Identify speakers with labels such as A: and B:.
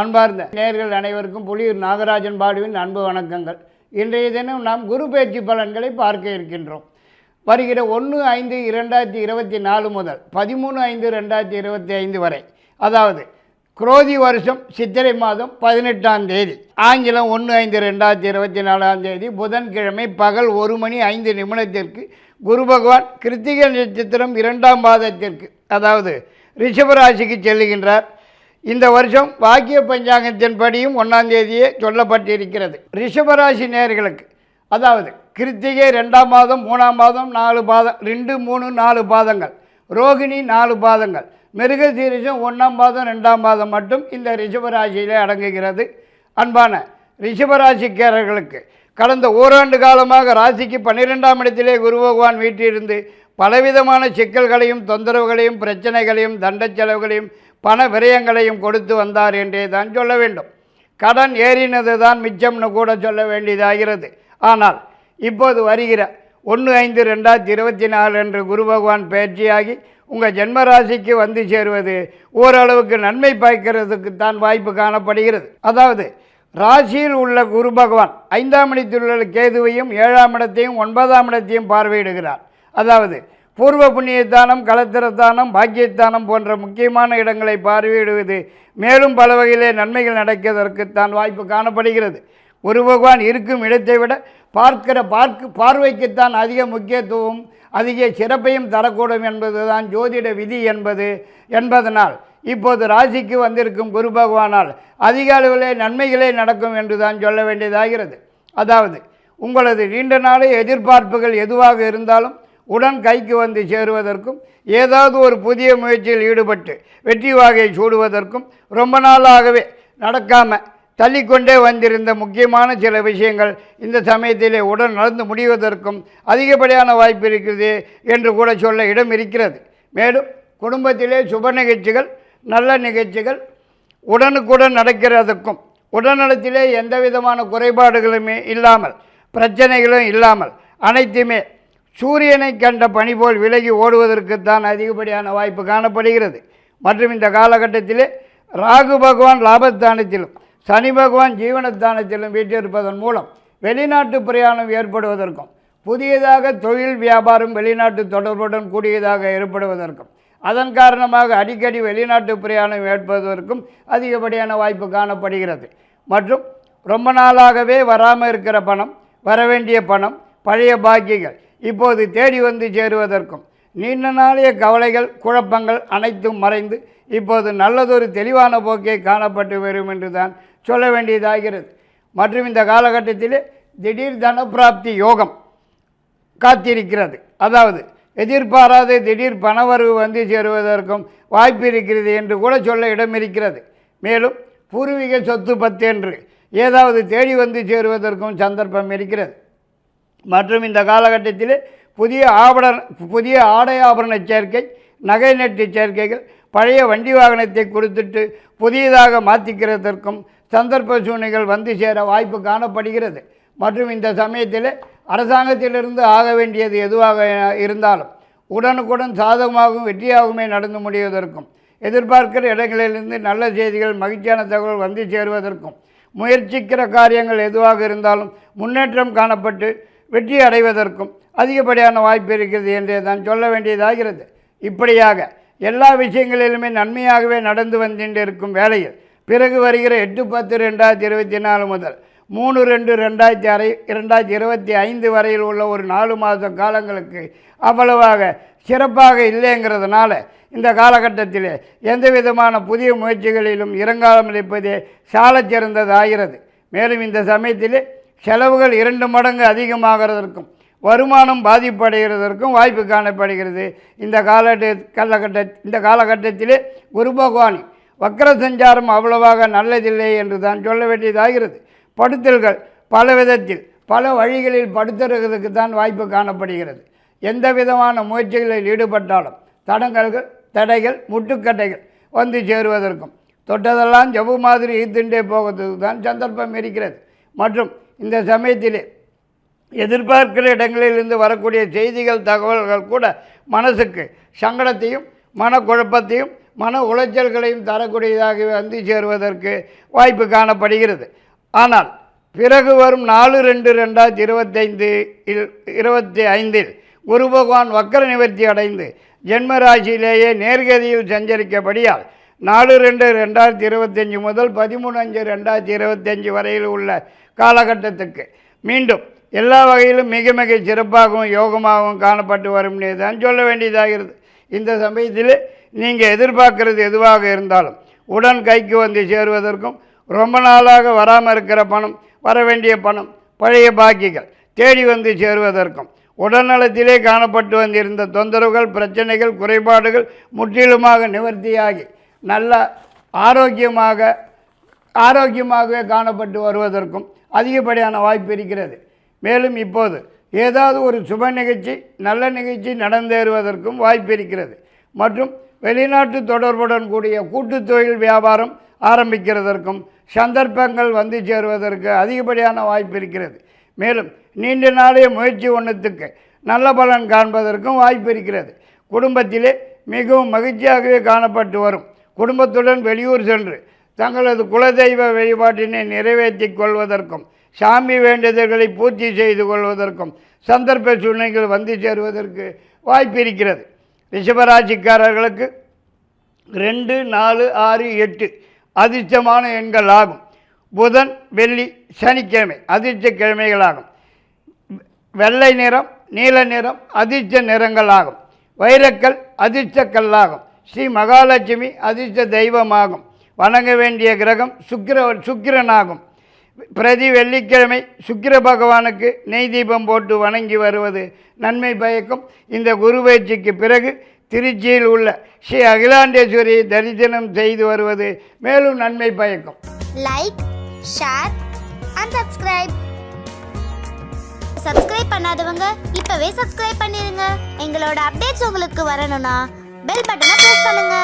A: அன்பார்ந்த நேர்கள் அனைவருக்கும் புலியூர் நாகராஜன் பாடுவின் அன்பு வணக்கங்கள். இன்றைய தினம் நாம் குரு பயிற்சி பலன்களை பார்க்க இருக்கின்றோம். வருகிற ஒன்று ஐந்து இரண்டாயிரத்தி இருபத்தி நாலு முதல் பதிமூணு ஐந்து ரெண்டாயிரத்தி இருபத்தி ஐந்து வரை அதாவது குரோதி வருஷம் சித்திரை மாதம் பதினெட்டாம் தேதி ஆங்கிலம் ஒன்று ஐந்து ரெண்டாயிரத்தி இருபத்தி நாலாம் தேதி புதன்கிழமை பகல் ஒரு மணி ஐந்து நிமிடத்திற்கு குரு பகவான் கிருத்திகை நட்சத்திரம் இரண்டாம் பாதத்திற்கு அதாவது ரிஷபராசிக்கு செல்லுகின்றார். இந்த வருஷம் வாக்கிய பஞ்சாங்கத்தின்படியும் ஒன்றாம் தேதியே சொல்லப்பட்டிருக்கிறது. ரிஷபராசி நேர்களுக்கு அதாவது கிருத்திகை ரெண்டாம் மாதம் மூணாம் மாதம் நாலு பாதம் ரெண்டு மூணு நாலு பாதங்கள். ரோகிணி நாலு பாதங்கள். மிருகசீரிஷம் ஒன்றாம் பாதம் ரெண்டாம் பாதம் மட்டும் இந்த ரிஷபராசியில் அடங்குகிறது. அன்பான ரிஷபராசிக்காரர்களுக்கு கடந்த ஓராண்டு காலமாக ராசிக்கு பன்னிரெண்டாம் இடத்திலே குரு பகவான் வீட்டிலிருந்து பலவிதமான சிக்கல்களையும் தொந்தரவுகளையும் பிரச்சனைகளையும் தண்ட செலவுகளையும் பண விரயங்களையும் கொடுத்து வந்தார் என்றே தான் சொல்ல வேண்டும். கடன் ஏறினது தான் மிச்சம்னு கூட சொல்ல வேண்டியதாகிறது. ஆனால் இப்போது வருகிற ஒன்று ஐந்து ரெண்டாயிரத்தி இருபத்தி நாலு என்று குரு பகவான் பயிற்சியாகி உங்கள் ஜென்மராசிக்கு வந்து சேருவது ஓரளவுக்கு நன்மை பாய்க்கிறதுக்கு தான் வாய்ப்பு காணப்படுகிறது. அதாவது ராசியில் உள்ள குரு பகவான் ஐந்தாம் இடத்தில் உள்ள கேதுவையும் ஏழாம் இடத்தையும் ஒன்பதாம் இடத்தையும் பார்வையிடுகிறார். அதாவது பூர்வ புண்ணியத்தானம் கலத்திரத்தானம் பாக்கியத்தானம் போன்ற முக்கியமான இடங்களை பார்வையிடுவது மேலும் பல வகையிலே நன்மைகள் நடக்கிறதற்கு தான் வாய்ப்பு காணப்படுகிறது. குரு பகவான் இருக்கும் இடத்தை விட பார்க்கிற பார்க்க பார்வைக்குத்தான் அதிக முக்கியத்துவம் அதிக சிறப்பையும் தரக்கூடும் என்பதுதான் ஜோதிட விதி என்பது என்பதனால். இப்போது ராசிக்கு வந்திருக்கும் குரு பகவானால் அதிக அளவிலே நன்மைகளே நடக்கும் என்று தான் சொல்ல வேண்டியதாகிறது. அதாவது உங்களது நீண்ட நாளே எதிர்பார்ப்புகள் எதுவாக இருந்தாலும் உடன் கைக்கு வந்து சேருவதற்கும் ஏதாவது ஒரு புதிய முயற்சியில் ஈடுபட்டு வெற்றி வாகை சூடுவதற்கும் ரொம்ப நாளாகவே நடக்காமல் தள்ளிக்கொண்டே வந்திருந்த முக்கியமான சில விஷயங்கள் இந்த சமயத்திலே உடன் நடந்து முடிவதற்கும் அதிகப்படியான வாய்ப்பு இருக்கிறது என்று கூட சொல்ல இடம் இருக்கிறது. மேலும் குடும்பத்திலே சுப நிகழ்ச்சிகள் நல்ல நிகழ்ச்சிகள் உடனுக்குடன் நடக்கிறதுக்கும் உடல்நலத்திலே எந்த விதமான குறைபாடுகளுமே இல்லாமல் பிரச்சனைகளும் இல்லாமல் அனைத்துமே சூரியனை கண்ட பனி போல் விலகி ஓடுவதற்குத்தான் அதிகப்படியான வாய்ப்பு காணப்படுகிறது. மற்றும் இந்த காலகட்டத்திலே ராகு பகவான் லாபஸ்தானத்திலும் சனி பகவான் ஜீவனஸ்தானத்திலும் வீற்றிருப்பதன் மூலம் வெளிநாட்டு பிரயாணம் ஏற்படுவதற்கும் புதியதாக தொழில் வியாபாரம் வெளிநாட்டு தொடர்புடன் கூடியதாக ஏற்படுவதற்கும் அதன் காரணமாக அடிக்கடி வெளிநாட்டு பிரயாணம் ஏற்படுவதற்கும் அதிகப்படியான வாய்ப்பு காணப்படுகிறது. மற்றும் ரொம்ப நாளாகவே வராமல் இருக்கிற பணம் வரவேண்டிய பணம் பழைய பாக்கியங்கள் இப்போது தேடி வந்து சேருவதற்கும் நீண்ட நாளைய கவலைகள் குழப்பங்கள் அனைத்தும் மறைந்து இப்போது நல்லதொரு தெளிவான போக்கே காணப்பட்டு வரும் என்று தான் சொல்ல வேண்டியதாகிறது. மற்றும் இந்த காலகட்டத்திலே திடீர் தனப்பிராப்தி யோகம் காத்திருக்கிறது. அதாவது எதிர்பாராத திடீர் பணவரவு வந்து சேருவதற்கும் வாய்ப்பு இருக்கிறது என்று கூட சொல்ல இடம் இருக்கிறது. மேலும் பூர்வீக சொத்து பத்து என்று ஏதாவது தேடி வந்து சேருவதற்கும் சந்தர்ப்பம் இருக்கிறது. மற்றும் இந்த காலகட்டத்தில் புதிய ஆபரண புதிய ஆடை ஆபரண சேர்க்கை நகை நட்டு சேர்க்கைகள் பழைய வண்டி வாகனத்தை கொடுத்துட்டு புதியதாக மாற்றிக்கிறதற்கும் சந்தர்ப்ப சூழ்நிலைகள் வந்து சேர வாய்ப்பு காணப்படுகிறது. மற்றும் இந்த சமயத்தில் அரசாங்கத்திலிருந்து ஆக வேண்டியது எதுவாக இருந்தாலும் உடனுக்குடன் சாதகமாகவும் வெற்றியாகவுமே நடந்து முடிவதற்கும் எதிர்பார்க்கிற இடங்களிலிருந்து நல்ல செய்திகள் மகிழ்ச்சியான தகவல் வந்து சேருவதற்கும் முயற்சிக்கிற காரியங்கள் எதுவாக இருந்தாலும் முன்னேற்றம் காணப்பட்டு வெற்றி அடைவதற்கும் அதிகப்படியான வாய்ப்பு இருக்கிறது என்றே தான் சொல்ல வேண்டியதாகிறது. இப்படியாக எல்லா விஷயங்களிலுமே நன்மையாகவே நடந்து வந்திருக்கும் வேளையில் பிறகு வருகிற எட்டு பத்து ரெண்டாயிரத்தி இருபத்தி நாலு முதல் மூணு ரெண்டு ரெண்டாயிரத்தி அரை இரண்டாயிரத்தி இருபத்தி ஐந்து வரையில் உள்ள ஒரு நாலு மாத காலங்களுக்கு அவ்வளவாக சிறப்பாக இல்லைங்கிறதுனால இந்த காலகட்டத்தில் எந்த விதமான புதிய முயற்சிகளிலும் இறங்காமல் இருப்பதே சாலச் சிறந்ததாகிறது மேலும் இந்த சமயத்தில் செலவுகள் இரண்டு மடங்கு அதிகமாகிறதற்கும் வருமானம் பாதிப்படைகிறதற்கும் வாய்ப்பு காணப்படுகிறது. இந்த காலகட்ட காலகட்ட இந்த காலகட்டத்திலே குரு பகவான் வக்கர சஞ்சாரம் அவ்வளவாக நல்லதில்லை என்று தான் சொல்ல வேண்டியதாகிறது. படுத்தல்கள் பல விதத்தில் பல வழிகளில் படுத்துறதுக்கு தான் வாய்ப்பு காணப்படுகிறது. எந்த விதமான முயற்சிகளில் ஈடுபட்டாலும் தடங்கல்கள் தடைகள் முட்டுக்கட்டைகள் வந்து சேருவதற்கும் தொட்டதெல்லாம் ஜவு மாதிரி ஈத்துண்டே போகிறதுக்கு தான் சந்தர்ப்பம் இருக்கிறது. மற்றும் இந்த சமயத்திலே எதிர்பார்க்கிற இடங்களிலிருந்து வரக்கூடிய செய்திகள் தகவல்கள் கூட மனசுக்கு சங்கடத்தையும் மனக்குழப்பத்தையும் மன உளைச்சல்களையும் தரக்கூடியதாக வந்து சேருவதற்கு வாய்ப்பு காணப்படுகிறது. ஆனால் பிறகு வரும் நாலு ரெண்டு ரெண்டாயிரத்தி இருபத்தைந்து இருபத்தி ஐந்தில் குரு பகவான் வக்கர நிவர்த்தி அடைந்து ஜென்ம ராசியிலேயே நேர்கதியில் சஞ்சரிக்கபடியால் நாலு ரெண்டு ரெண்டாயிரத்தி இருபத்தஞ்சி முதல் பதிமூணு அஞ்சு ரெண்டாயிரத்தி இருபத்தஞ்சி வரையில் உள்ள காலகட்டத்துக்கு. மீண்டும் எல்லா வகையிலும் மிக மிக சிறப்பாகவும் யோகமாகவும் காணப்பட்டு வரும்னே தான் சொல்ல வேண்டியதாகிறது. இந்த சமயத்தில் நீங்கள் எதிர்பார்க்கறது எதுவாக இருந்தாலும் உடன் கைக்கு வந்து சேருவதற்கும் ரொம்ப நாளாக வராமல் இருக்கிற பணம் வர வேண்டிய பணம் பழைய பாக்கிகள் தேடி வந்து சேருவதற்கும் உடல்நலத்திலே காணப்பட்டு வந்திருந்த தொந்தரவுகள் பிரச்சனைகள் குறைபாடுகள் முற்றிலுமாக நிவர்த்தியாகி நல்ல ஆரோக்கியமாக ஆரோக்கியமாகவே காணப்பட்டு வருவதற்கும் அதிகப்படியான வாய்ப்பு இருக்கிறது. மேலும் இப்போது ஏதாவது ஒரு சுப நிகழ்ச்சி நல்ல நிகழ்ச்சி நடந்தேறுவதற்கும் வாய்ப்பு இருக்கிறது. மற்றும் வெளிநாட்டு தொடர்புடன் கூடிய கூட்டு தொழில் வியாபாரம் ஆரம்பிக்கிறதற்கும் சந்தர்ப்பங்கள் வந்து சேருவதற்கு அதிகப்படியான வாய்ப்பு இருக்கிறது. மேலும் நீண்ட நாளைய முயற்சி ஒன்றுத்துக்கு நல்ல பலன் காண்பதற்கும் வாய்ப்பு இருக்கிறது. குடும்பத்திலே மிகவும் மகிழ்ச்சியாகவே காணப்பட்டு வரும் குடும்பத்துடன் வெளியூர் சென்று தங்களது குலதெய்வ வழிபாட்டினை நிறைவேற்றிக் கொள்வதற்கும் சாமி வேண்டுதல்களை பூர்த்தி செய்து கொள்வதற்கும் சந்தர்ப்ப சூழ்நிலைகள் வந்து சேருவதற்கு வாய்ப்பு இருக்கிறது. ரிஷபராசிக்காரர்களுக்கு ரெண்டு நாலு ஆறு எட்டு அதிர்ஷ்டமான எண்கள் ஆகும். புதன் வெள்ளி சனிக்கிழமை அதிர்ஷ்ட கிழமைகளாகும் வெள்ளை நிறம் நீல நிறம் அதிர்ஷ்ட நிறங்களாகும் வைரக்கல் அதிர்ஷ்டக்கல்லாகும் ஸ்ரீ மகாலட்சுமி அதிர்ஷ்ட தெய்வமாகும். வணங்க வேண்டிய கிரகம் சுக்கிர சுக்கிரனாகும். பிரதி வெள்ளிக்கிழமை சுக்கிர பகவானுக்கு நெய் தீபம் போட்டு வணங்கி வருவது நன்மை பயக்கும். இந்த குரு பயிற்சிக்கு பிறகு திருச்சியில் உள்ள ஸ்ரீ அகிலாண்டேஸ்வரி தரிசனம் செய்து வருவது மேலும் நன்மை பயக்கும்.
B: Like share and subscribe subscribe பண்ணாதவங்க இப்பவே சப்ஸ்கிரைப் பண்ணிருங்க. எங்களோட அப்டேட்ஸ் உங்களுக்கு வரணும்னா பெல் பட்டனை பிரஸ் பண்ணுங்க.